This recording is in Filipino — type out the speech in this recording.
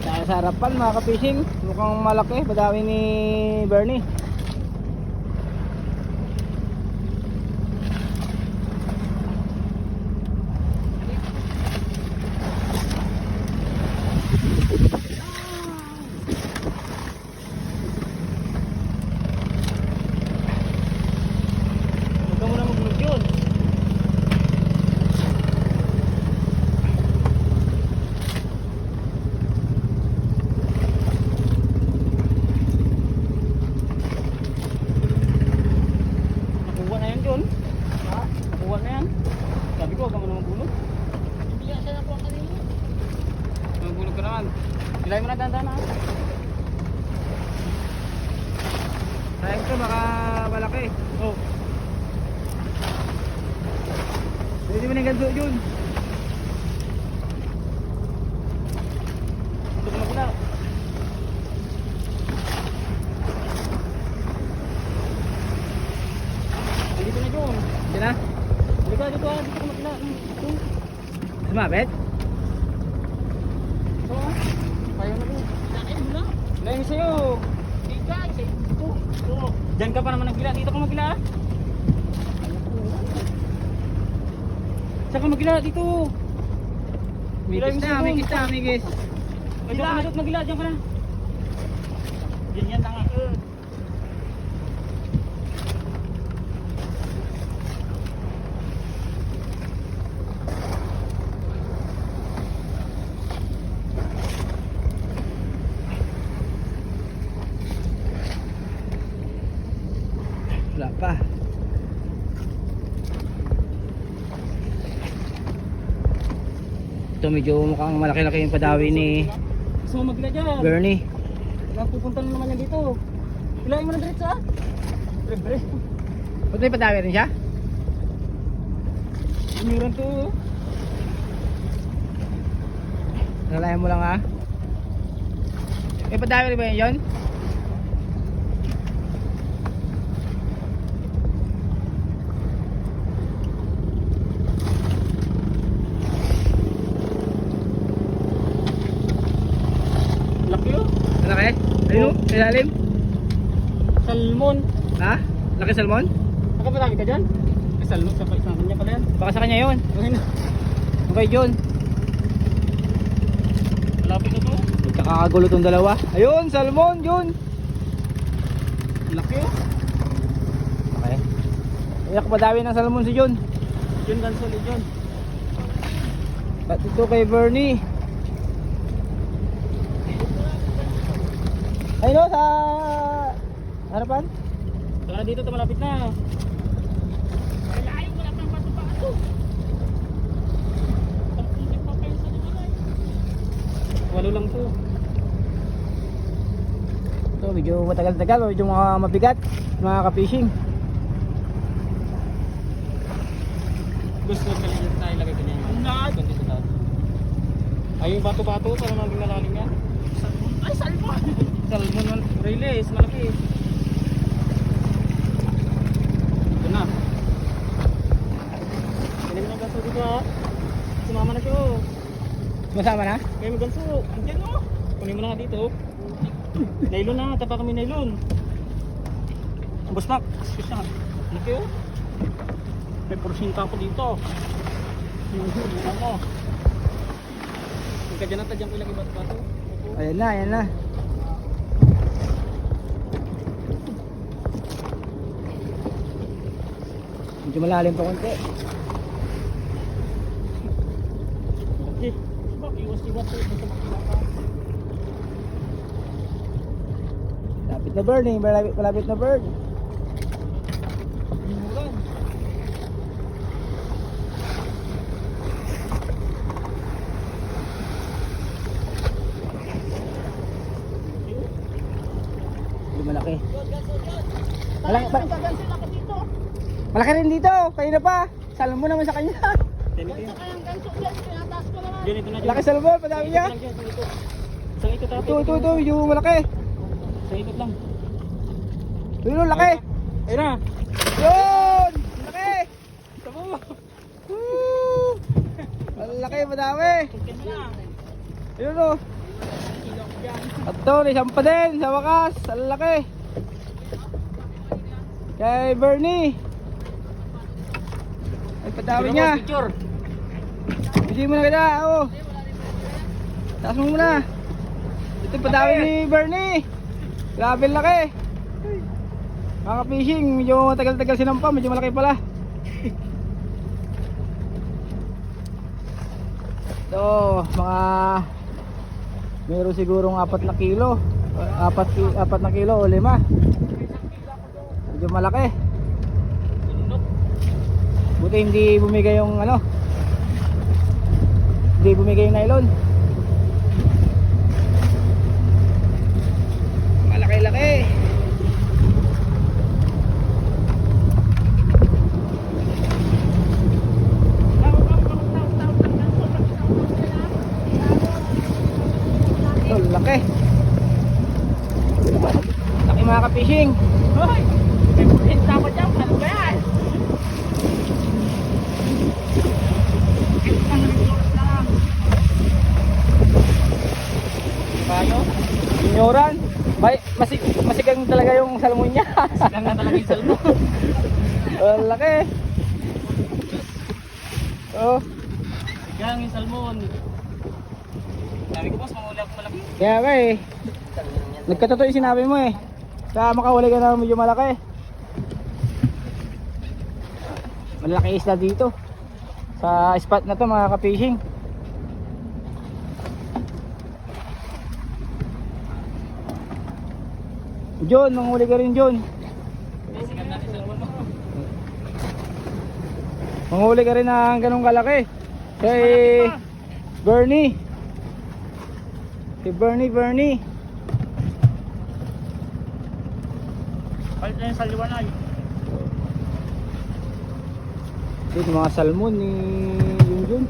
Sa harapan mga ka-fishing. Mukhang malaki. Madami ni Bernie. Huwag ka muna maglog yun. Nakuha na yan John. Ha? Nakuha na yan. Sabi ko, huwag ka muna magbulog. Hindi nga siya nakuha kanina. Magbulog ka naman. Bilay mo na dandan ha. Sayang to, baka malaki. Oh. Pwede mo na ganso yun. Ito ka. Dito na yun. Dito na? Sumabit? Ah. Kaya na yun. Dahil mo na. Dahil sa'yo. Hindi ka. Isa ito. Diyan ka pa naman nagbila. Dito ka magbila. Saan ka magbila? Dito. Migis na, migis na, migis. Ito ka na, magbila. Diyan ka na. Diyan yan, tanga. Wala pa. Ito medyo mukhang malaki-laki yung padawi ni Gusto mo magla dyan. Bernie. Nagpupunta na naman yan dito. Ilayin mo na diretso ah. Pre-pre. Ba't may padawi rin siya? Umiran to. Nalayan mo lang ha. May padawi rin ba yun yun? Laki oh. Malaki? Ayun o, ilalim. Salmon. Ha? Laki salmon? Nakapatagi ka dyan? Eh, salmon sa isang kanya pala yan. Baka sa kanya yun. Okay John. Malapit na to. Nagkakagulo tong dalawa. Ayun, salmon, John. Laki oh. Okay. Iyak padawi ng salmon si John. Yun ganso ulit yun. At ito kay Bernie. Ayun o, sa harapan. Saka dito to malapit na. Ay, layo. Wala pang. Pag-isip pa naman Walo lang to. Ito, medyo matagal-tagal, medyo mga mabigat, mga ka-fishing. Gusto ko pala dyan tayo lagay ko niya. Not. Kundi sa taas. Ay, yung bato-bato. Para naging nalalim yan. Ay, salmon! salmon man. Release. Malaki. Ito na. Kunin mo na ganso dito ha. Sumama na siya oh. Masama na? Kaya mo ganso. Andiyan mo. Kunin mo na nga dito. Nylon na. Tapa kami nylon. Bus na. Excuse na. Laki oh. May porsinta ako dito. Yung mo. Huwag ka dyan at dyan ko ilagay bato-bato. Ayan na, ayan na. Medyo malalim pa konti. Okay. Lapit na bird eh, malapit, malapit na bird. Medyo malaki. Malaki, ba, malaki rin dito, kanina pa. Salmon naman sa kanya. Na. Laki salmon, padami niya. Isang isang ito. Ito. Ito, medyo malaki. Isang ito lang. Yun, laki. Ayun na. Yun! Laki! Tabo. Woo! Ang laki, madami. Mo na. Ayun o. At to, isang pa din sa wakas. Ang laki. Kay Bernie. Ay, patawi niya. Bigay mo na kita, oo. Taas mo muna. Ito yung padawi ni Bernie. Grabe laki. Mga fishing, medyo tagal-tagal sinampa, medyo malaki pala. Ito, mga meron sigurong apat na kilo. Apat, apat na kilo o lima. Medyo malaki. Buti hindi bumigay yung ano, hindi bumigay yung nylon. Malaki-laki. Ito, laki. Laki mga ka-fishing. Hoy! May pulis dapat yan. Ano ba yan? Paano? Inyoran. May, masig, masigang talaga yung salmon niya. Lang na talaga yung salmo. Ang laki. Oh, Gang yung salmon. Sabi ko boss, manguli ako malaki. kaya ka eh. Nagkatotoo yung sinabi mo eh. Kaya makahuli ka na medyo malaki. Malaki isla dito. Sa spot na to mga ka-fishing. John, manghuli ka rin John. Manghuli ka rin ng ganong kalaki. Kay Bernie. Kay Bernie, Bernie. Palit na yung saliwanay. Ito yung mga salmon ni Junjun.